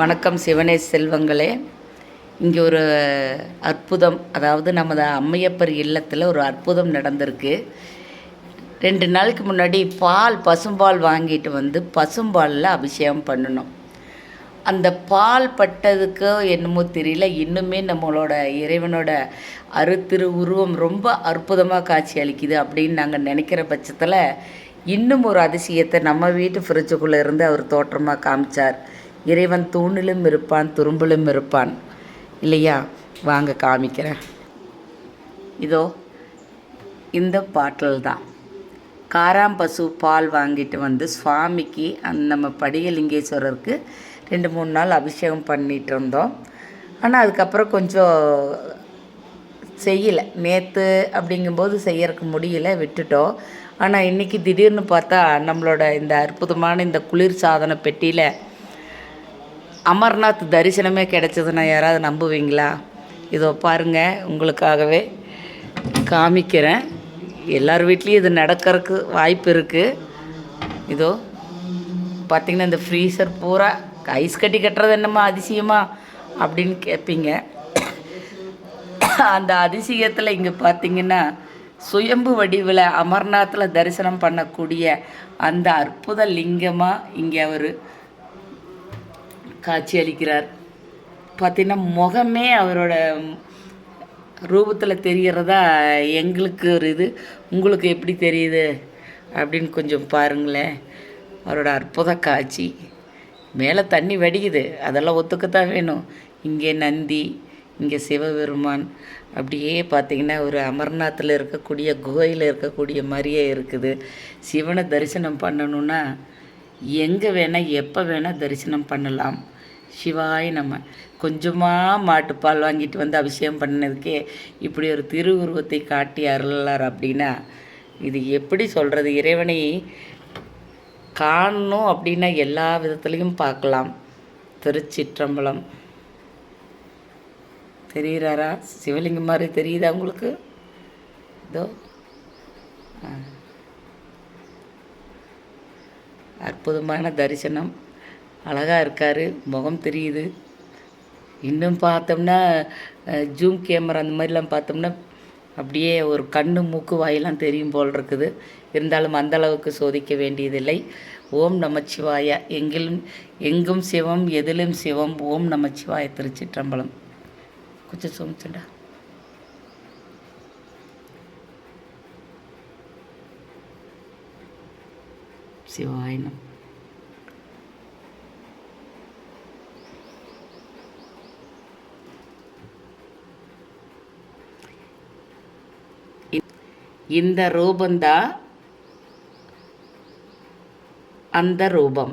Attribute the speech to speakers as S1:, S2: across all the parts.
S1: வணக்கம் சிவனே செல்வங்களே. இங்கே ஒரு அற்புதம் அதாவது நமது அம்மையப்பர் இல்லத்தில் ஒரு அற்புதம் நடந்திருக்கு. ரெண்டு நாளுக்கு முன்னாடி பால் பசும்பால் வாங்கிட்டு வந்து பசும்பாலில் அபிஷேகம் பண்ணணும். அந்த பால் பட்டதுக்கோ என்னமோ தெரியல இன்னுமே நம்மளோட இறைவனோட அருத்திரு உருவம் ரொம்ப அற்புதமாக காட்சி அளிக்குது அப்படின்னு நாங்கள் நினைக்கிற பட்சத்தில் இன்னும் ஒரு அதிசயத்தை நம்ம வீட்டு ஃப்ரிட்ஜுக்குள்ளே இருந்து அவர் தோற்றமாக காமிச்சார். இறைவன் தூணிலும் இருப்பான் துரும்பிலும் இருப்பான். இல்லையா? வாங்க காமிக்கிறேன். இதோ இந்த பாட்டில் தான் காராம்பசு பால் வாங்கிட்டு வந்து சுவாமிக்கு அந்த நம்ம படிகலிங்கேஸ்வரருக்கு ரெண்டு மூணு நாள் அபிஷேகம் பண்ணிட்டு இருந்தோம். ஆனால் அதுக்கப்புறம் கொஞ்சம் செய்யலை. நேற்று அப்படிங்கும்போது செய்யறதுக்கு முடியல விட்டுட்டோம். ஆனால் இன்றைக்கி திடீர்னு பார்த்தா நம்மளோட இந்த அற்புதமான இந்த குளிர் சாதன பெட்டியில் அமர்நாத் தரிசனமே கிடச்சதுன்னா யாராவது நம்புவீங்களா? இதோ பாருங்கள் உங்களுக்காகவே காமிக்கிறேன். எல்லார் வீட்லேயும் இது நடக்கிறதுக்கு வாய்ப்பு இருக்குது இதோ பார்த்திங்கன்னா இந்த ஃப்ரீசர் பூரா ஐஸ் கட்டி கட்டுறது என்னம்மா அதிசயமா அப்படின்னு கேட்பீங்க அந்த அதிசயத்தில் இங்கே பார்த்தீங்கன்னா சுயம்பு வடிவில் அமர்நாத்தில் தரிசனம் பண்ணக்கூடிய அந்த அற்புத லிங்கமாக இங்கே அவர் காட்சி அளிக்கிறார் பார்த்தீங்கன்னா முகமே அவரோட ரூபத்தில் தெரிகிறதா எங்களுக்கு ஒரு இது. உங்களுக்கு எப்படி தெரியுது அப்படின்னு கொஞ்சம் பாருங்களேன். அவரோட அற்புத காட்சி. மேலே தண்ணி வடிக்குது. அதெல்லாம் ஒத்துக்கத்தான் வேணும். இங்கே நந்தி இங்கே சிவபெருமான். அப்படியே பார்த்தீங்கன்னா ஒரு அமர்நாத்தில் இருக்கக்கூடிய குகையில் இருக்கக்கூடிய மாதிரியே இருக்குது. சிவனை தரிசனம் பண்ணணுன்னா எங்கே வேணால் எப்போ வேணால் தரிசனம் பண்ணலாம். சிவாய் நம்ம கொஞ்சமாக மாட்டுப்பால் வாங்கிட்டு வந்து அபிஷேகம் பண்ணதுக்கே இப்படி ஒரு திருவுருவத்தை காட்டி அருளார் அப்படின்னா இது எப்படி சொல்கிறது இறைவனை காணணும் அப்படின்னா எல்லா விதத்துலேயும் பார்க்கலாம். திருச்சிற்றம்பலம். தெரிகிறாரா சிவலிங்கம் மாதிரி தெரியுதா உங்களுக்கு? இதோ ஆ. அற்புதமான தரிசனம். அழகாக இருக்கார் முகம் தெரியுது. இன்னும் பார்த்தோம்னா ஜூம் கேமரா அந்த மாதிரிலாம் பார்த்தோம்னா அப்படியே ஒரு கண்ணு மூக்கு வாயெல்லாம் தெரியும் போல் இருக்குது. இருந்தாலும் அந்த அளவுக்கு சோதிக்க வேண்டியதில்லை. ஓம் நமச்சிவாய. எங்கிலும் எங்கும் சிவம் எதிலும் சிவம். ஓம் நமச்சிவாய திருச்சிற்றம்பலம். கொஞ்சம் சுமிச்சுடா சிவாயனம் இந்த ரூபந்தா அந்த ரூபம்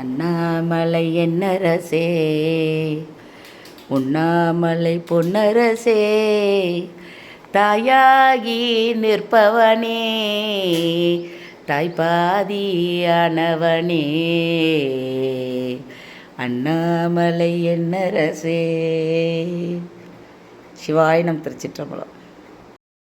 S1: அண்ணாமலை என்னரசே. உண்ணாமலை பொன்னரசே. தாயாகி நிற்பவனே. தாய்ப்பாதியானவனே அண்ணாமலை என்னரசே. சிவாயினம் திருச்சிற்றம்பலம்.